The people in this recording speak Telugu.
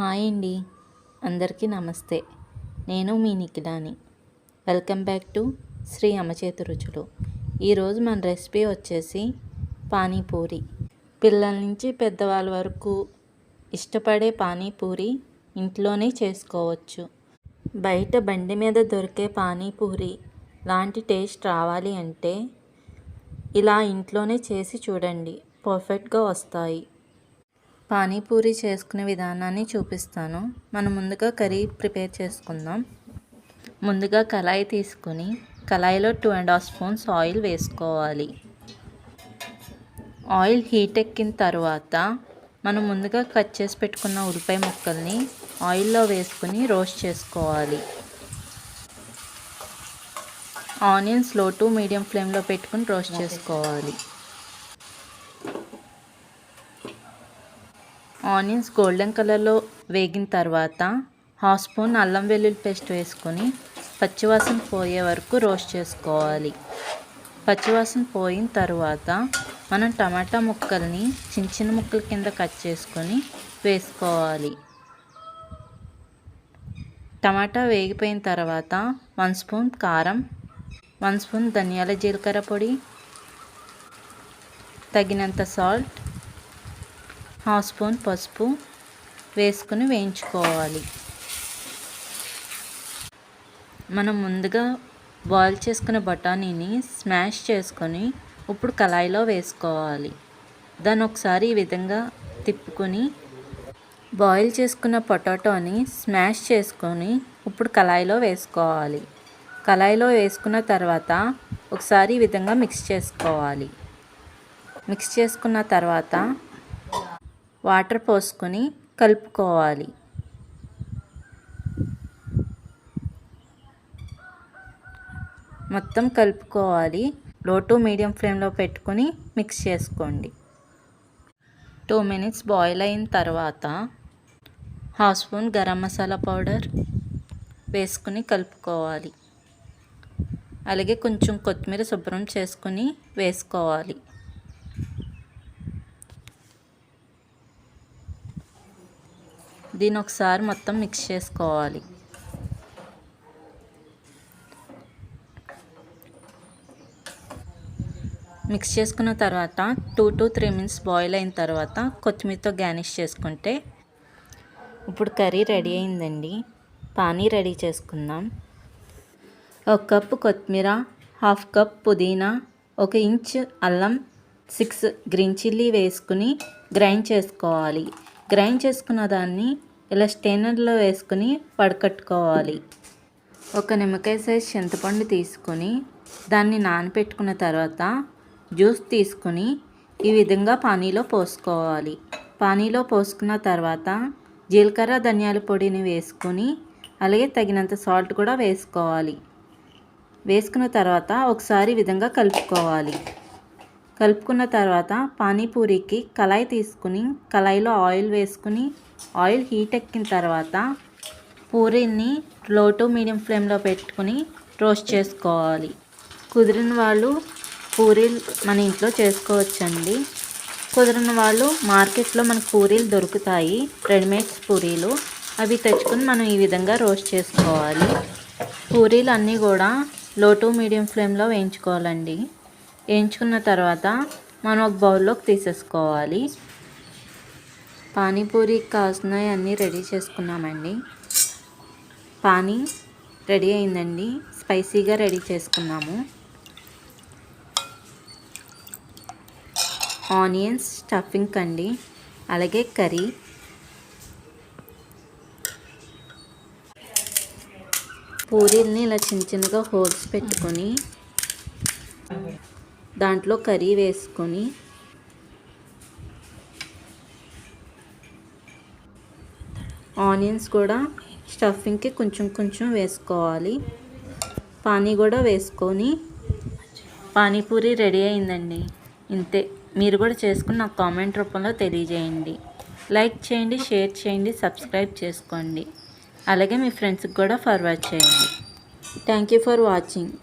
హాయ్ అండి. అందరికీ నమస్తే. నేను మీ నిఖిలాని. Welcome back to Sri Amachethi Ruchulu. ఈరోజు మన రెసిపీ వచ్చేసి పానీపూరి. పిల్లల నుంచి పెద్దవాళ్ళ వరకు ఇష్టపడే పానీపూరి ఇంట్లోనే చేసుకోవచ్చు. బయట బండి మీద దొరికే పానీపూరి లాంటి టేస్ట్ రావాలి అంటే ఇలా ఇంట్లోనే చేసి చూడండి. పర్ఫెక్ట్గా వస్తాయి. పానీపూరి చేసుకునే విధానాన్ని చూపిస్తాను. మనం ముందుగా కర్రీ ప్రిపేర్ చేసుకుందాం. ముందుగా కళాయి తీసుకుని కళాయిలో two and half spoons oil వేసుకోవాలి. ఆయిల్ హీట్ ఎక్కిన తర్వాత మనం ముందుగా కట్ చేసి పెట్టుకున్న ఉల్లిపాయ ముక్కల్ని ఆయిల్లో వేసుకుని రోస్ట్ చేసుకోవాలి. ఆనియన్స్లో టు మీడియం ఫ్లేమ్లో పెట్టుకుని రోస్ట్ చేసుకోవాలి. ఆనియన్స్ గోల్డెన్ కలర్లో వేగిన తర్వాత హాఫ్ స్పూన్ అల్లం వెల్లుల్లి పేస్ట్ వేసుకొని పచ్చివాసన పోయే వరకు రోస్ట్ చేసుకోవాలి. పచ్చివాసన పోయిన తర్వాత మనం టమాటా ముక్కల్ని చిన్న చిన్న ముక్కల కింద కట్ చేసుకొని వేసుకోవాలి. టమాటా వేగిపోయిన తర్వాత వన్ స్పూన్ కారం వన్ స్పూన్ ధనియాల జీలకర్ర పొడి తగినంత సాల్ట్ హాఫ్ స్పూన్ పసుపు వేసుకుని వేయించుకోవాలి. మనం ముందుగా బాయిల్ చేసుకున్న బఠానీని స్మాష్ చేసుకొని ఇప్పుడు కళాయిలో వేసుకోవాలి. దాన్ని ఒకసారి ఈ విధంగా తిప్పుకొని బాయిల్ చేసుకున్న పొటాటోని స్మాష్ చేసుకొని ఇప్పుడు కళాయిలో వేసుకోవాలి. కళాయిలో వేసుకున్న తర్వాత ఒకసారి ఈ విధంగా మిక్స్ చేసుకోవాలి. మిక్స్ చేసుకున్న తర్వాత వాటర్ పోసుకొని కలుపుకోవాలి. మొత్తం కలుపుకోవాలి. లో టు మీడియం ఫ్లేమ్లో పెట్టుకొని మిక్స్ చేసుకోండి. టూ మినిట్స్ బాయిల్ అయిన తర్వాత half spoon garam masala powder వేసుకుని కలుపుకోవాలి. అలాగే కొంచెం కొత్తిమీర శుభ్రం చేసుకుని వేసుకోవాలి. దీని ఒకసారి మొత్తం మిక్స్ చేసుకోవాలి. మిక్స్ చేసుకున్న తర్వాత two to three minutes boil అయిన తర్వాత కొత్తిమీరతో గార్నిష్ చేసుకుంటే ఇప్పుడు కర్రీ రెడీ అయిందండి. పానీ రెడీ చేసుకుందాం. ఒక కప్పు కొత్తిమీర హాఫ్ కప్ పుదీనా ఒక ఇంచ్ అల్లం సిక్స్ గ్రీన్ చిల్లీ వేసుకుని గ్రైండ్ చేసుకోవాలి. గ్రైండ్ చేసుకున్న దాన్ని ఇలా స్టెయినర్లో వేసుకుని పడకట్టుకోవాలి. ఒక నిమ్మకాయ సైజ్ చింతపండు తీసుకొని దాన్ని నానపెట్టుకున్న తర్వాత జ్యూస్ తీసుకుని ఈ విధంగా పానీలో పోసుకోవాలి. పానీలో పోసుకున్న తర్వాత జీలకర్ర ధనియాల పొడిని వేసుకొని అలాగే తగినంత సాల్ట్ కూడా వేసుకోవాలి. వేసుకున్న తర్వాత ఒకసారి విధంగా కలుపుకోవాలి. కలుపుకున్న తర్వాత పానీపూరికి కళాయి తీసుకుని కళాయిలో ఆయిల్ వేసుకుని ఆయిల్ హీట్ ఎక్కిన తర్వాత పూరీని లో టు మీడియం ఫ్లేమ్లో పెట్టుకుని రోస్ట్ చేసుకోవాలి. కుదిరిన వాళ్ళు పూరీలు మన ఇంట్లో చేసుకోవచ్చండి. కుదిరిన వాళ్ళు మార్కెట్లో మనకు పూరీలు దొరుకుతాయి రెడీమేడ్స్ పూరీలు. అవి తెచ్చుకొని మనం ఈ విధంగా రోస్ట్ చేసుకోవాలి. పూరీలు అన్నీ కూడా లో టు మీడియం ఫ్లేమ్లో వేయించుకోవాలండి. వేయించుకున్న తర్వాత మనం ఒక బౌల్లోకి తీసేసుకోవాలి. పానీపూరికి కావాల్సినవి అన్నీ రెడీ చేసుకున్నామండి. పానీ రెడీ అయిందండి. స్పైసీగా రెడీ చేసుకున్నాము. ఆనియన్స్ స్టఫింగ్ అండి అలాగే కర్రీ. పూరీల్ని ఇలా చిన్న చిన్నగా హోల్స్ పెట్టుకొని దాంట్లో కర్రీ వేసుకొని ఆనియన్స్ కూడా స్టఫింగ్కి కొంచెం కొంచెం వేసుకోవాలి. పానీ కూడా వేసుకొని పానీపూరి రెడీ అయిందండి. ఇంతే. మీరు కూడా చేసుకుని నాకు కామెంట్ రూపంలో తెలియజేయండి. లైక్ చేయండి షేర్ చేయండి సబ్స్క్రైబ్ చేసుకోండి. అలాగే మీ ఫ్రెండ్స్కి కూడా ఫార్వర్డ్ చేయండి. Thank you for watching.